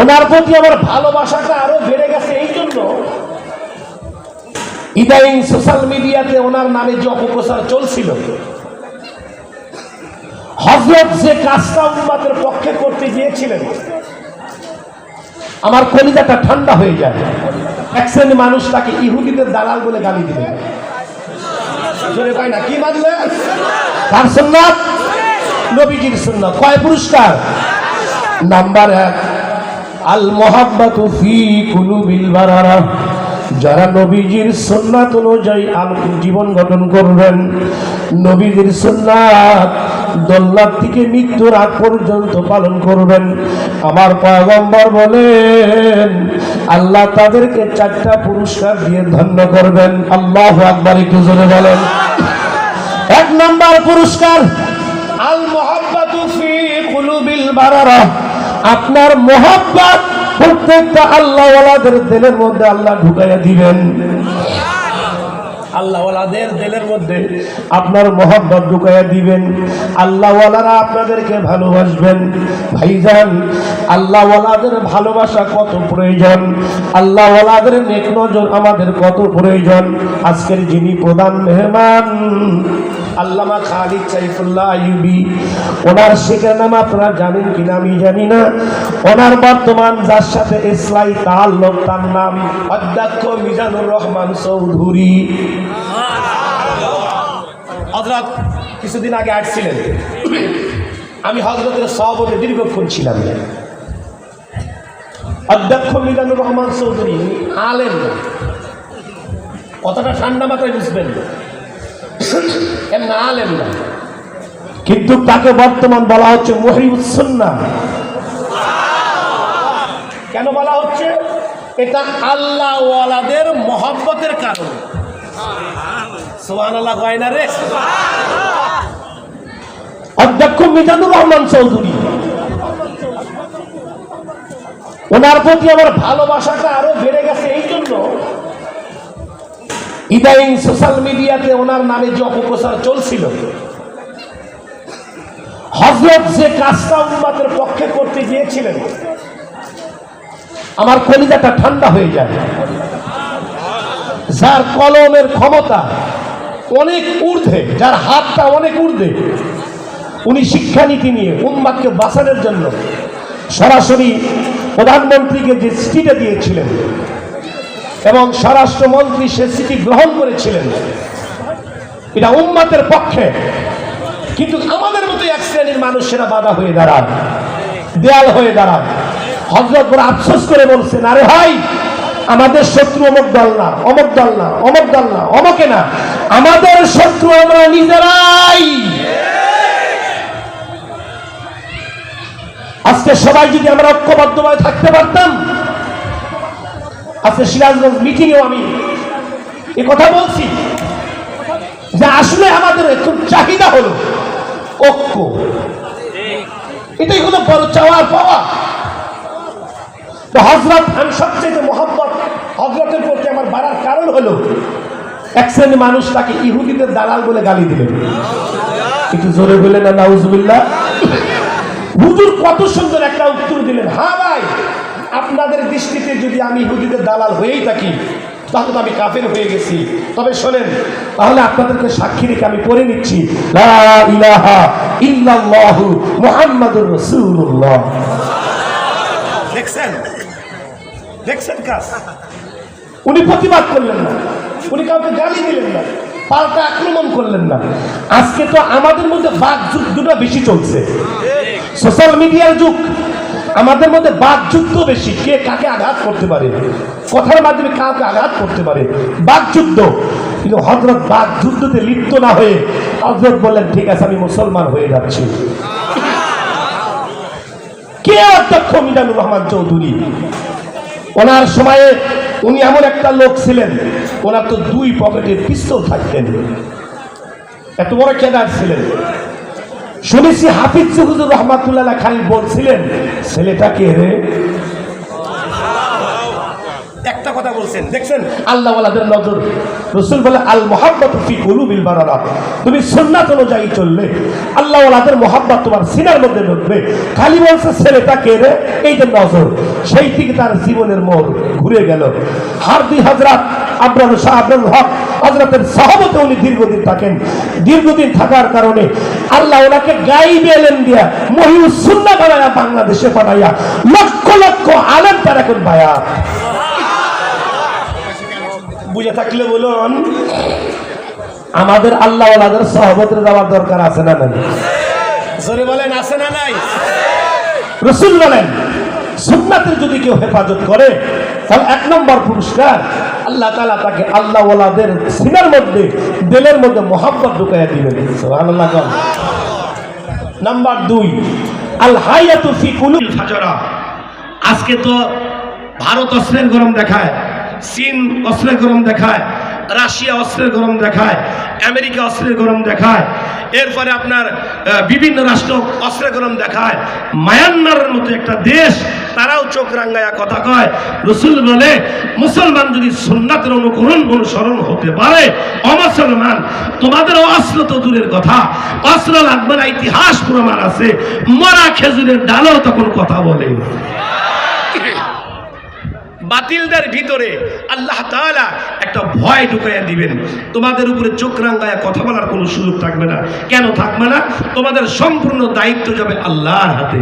ওনার প্রতি আমার ভালোবাসাটা আরও বেড়ে গেছে, এই জন্য ইদানিং সোশ্যাল মিডিয়াতে ওনার নামে যে অপপ্রচার চলছিল, হজরত যে কাজটা উন্মাদের পক্ষে করতে গিয়েছিলেন, আমার কলিজাটা ঠান্ডা হয়ে যায়। এক শ্রেণি মানুষ তাকে ইহুদিদের দালাল বলে গালি দিলেন না, কি মানলে তার সুন্নাত? নবীজির সুন্নাত। কয় পুরস্কার? নাম্বার এক। আল মোহাব্বাতু যারা নবীজির সুন্নাত অনুযায়ী আল জীবন গঠন করবেন, নবীজির সুন্নাত দোল্লার থেকে মৃত্যুর আগ পর্যন্ত পালন করবেন। আমার পয়গম্বর বলেন, আল্লাহ তাদেরকে চারটা পুরস্কার দিয়ে ধন্য করবেন। আল্লাহ আকবার, একটু জোরে বলেন। এক নম্বর পুরস্কার আল কুলুবিল বারারা। আপনার মোহাব্বত প্রত্যেকটা আল্লাহ দিলের মধ্যে আল্লাহ ঢুকাইয়া দিবেন। মোহাম্মত আপনাদেরকে ভালোবাসবেন। ভাইজান ভালোবাসা কত প্রয়োজন? আমাদের কত প্রয়োজন? আজকের যিনি প্রধান মেহমান আল্লামা খালিদ সাইফুল্লাহ আইয়ুবি, ওনার শেখের নাম আপনারা জানেন কিনা আমি জানি না। ওনার বর্তমান যার সাথে ইসলাই তাল্লুক তার নাম অধ্যক্ষ মিজানুর রহমান চৌধুরী। হজরত কিছুদিন আগে আসছিলেন। আমি হজরতের সভাপতি দীর্ঘক্ষণ ছিলাম। অধ্যক্ষ মিজানুর রহমান চৌধুরী আলেন না কতটা ঠান্ডা মাথায় বুঝবেন। এমন আলেন না। কিন্তু তাকে বর্তমান বলা হচ্ছে মহিউসন্না কেন বলা হচ্ছে? এটা মহব্বতের কারণ। সোহান আল্লাহ কয় না রে? অধ্যক্ষ মিজানুর রহমান চৌধুরী। ওনার প্রতি আমার ভালোবাসাটা আরও বেড়ে ইদানিং সোশ্যাল মিডিয়াতে ওনার নামে যে অপপ্রচার চলছিল, হজরত যে কাজটা উন্মাদের পক্ষে করতে গিয়েছিলেন, আমার কলিজাটা ঠান্ডা হয়ে যায়। যার কলমের ক্ষমতা অনেক ঊর্ধ্বে, যার হাতটা অনেক ঊর্ধ্বে, উনি শিক্ষানীতি নিয়ে উন্মাদকে বাঁচানোর জন্য সরাসরি প্রধানমন্ত্রীকে যে চিঠিটা দিয়েছিলেন এবং স্বরাষ্ট্রমন্ত্রী সে চিঠি গ্রহণ করেছিলেন। এটা উম্মাতের পক্ষে। কিন্তু আমাদের মতো এক শ্রেণির মানুষেরা বাধা হয়ে দাঁড়ান দেয়াল হয়ে দাঁড়ান হজরত বড় আফসোস করে বলছেন, আরে ভাই, আমাদের শত্রু অমক দল না, অমক দল না, অমক দল না, অমকে না। আমাদের শত্রু আমরা নিজেরাই। আজকে সবাই যদি আমরা ঐক্যবদ্ধভাবে থাকতে পারতাম আজকে সিরাজগঞ্জ মিটিংয়েও আমি এ কথা বলছি যে আসলে আমাদের খুব চাহিদা হলো ঐক্য। এটাই হলো বড় চাওয়ার পাওয়া। তো হজরত, আমি সবচেয়ে মোহাম্মত হজরতের প্রতি আমার বাড়ার কারণ হলো, এক শ্রেণি মানুষ তাকে ইহুদিদের দালাল বলে গালি দিলেন একটু জোরে বললেন না হুজুর কত সুন্দর একটা উত্তর দিলেন হ্যাঁ ভাই। আপনাদের দৃষ্টিতে যদি আমি ইহুদিদের দালাল হয়েই থাকি তাহলে তো আমি কাফের হয়ে গেছি। তবে শোনেন তাহলে আপনাদেরকে সাক্ষী রেখে আমি পড়ে নিচ্ছি মুহাম্মাদুর দেখছেন? দেখছেন কাজ? উনি প্রতিবাদ করলেন না। উনি কাউকে গালি দিলেন না পাল্টা আক্রমণ করলেন না। আজকে তো আমাদের মধ্যে বাক যুদ্ধটা বেশি চলছে। সোশ্যাল মিডিয়ার যুগ। আমাদের মধ্যে বাক যুদ্ধ বেশি। কে কাকে আঘাত করতে পারে? কথার মাধ্যমে কাউকে আঘাত করতে পারে। বাক যুদ্ধ কিন্তু হজরত বাক যুদ্ধতে লিপ্ত না হয়ে হজরত বললেন, ঠিক আছে, আমি মুসলমান হয়ে যাচ্ছি। কে অধ্যক্ষ মিজানুর রহমান চৌধুরী? ওনার সময়ে উনি এমন একটা লোক ছিলেন, ওনার তো দুই পকেটে পিস্তল থাকতেন। এত বড় কেদার ছিলেন। শুনেছি হাফিজ হুজুর রহমাতুল্লাহ খালি বলছিলেন ছেলেটা কে রে একটা কথা বলছেন, দেখছেন? রসুল তুমি অনুযায়ী আল্লাহ তোমার সিনার মধ্যে ঢুকবে। খালি ছেলেটা কে রে এই যে নজর, সেই থেকে তার জীবনের মোড় ঘুরে গেল। হার দুই আব্রাল হক হজরতের সহমতে উনি দীর্ঘদিন থাকেন। দীর্ঘদিন থাকার কারণে আল্লাহ ওনাকে দিয়া মহিউস সুন্না বানায়া বাংলাদেশে লক্ষ লক্ষ আলেম তার এখন বুঝে থাকলে বলুন, আমাদের আল্লাহ ওনাদের সহবতের যাওয়ার দরকার আছে না নাই? জোরে বলেন, আছে না নাই? রসুল বলেন, সুন্নাতের যদি কেউ হেফাজত করে, তাহলে এক নম্বর পুরস্কার আল্লাহ তালা তাকে আল্লাহ ওলাদের সিনার মধ্যে, দিলের মধ্যে মোহাম্মত ঢুকাইয়া দিবেন সুবহানাল্লাহ নাম্বার দুই আল হাইয়াতু ফি কুলুল আজকে তো ভারত অস্ত্রের গরম দেখায়, চীন অস্ত্রের গরম দেখায়, রাশিয়া অস্ত্রের গরম দেখায় আমেরিকা অস্ত্রের গরম দেখায়। এরপরে আপনার বিভিন্ন রাষ্ট্র অস্ত্রের গরম দেখায়। মায়ানমারের মতো একটা দেশ, তারাও চোখ রাঙ্গায়া কথা কয়। রসুল বলে, মুসলমান যদি সুন্নাতের অনুকরণ অনুসরণ হতে পারে অমুসলমান তোমাদের অস্ত্র তো দূরের কথা। অস্ত্র লাগবে না, ইতিহাস প্রমাণ আছে। মরা খেজুরের ডালও তখন কথা বলে। বাতিলদের ভিতরে আল্লাহ তালা একটা ভয় ঢুকাইয়া দিবেন। তোমাদের উপরে চোখ রাঙ্গায় কথা বলার কোনো সুযোগ থাকবে না। কেন থাকবে না? তোমাদের সম্পূর্ণ দায়িত্ব যাবে আল্লাহর হাতে।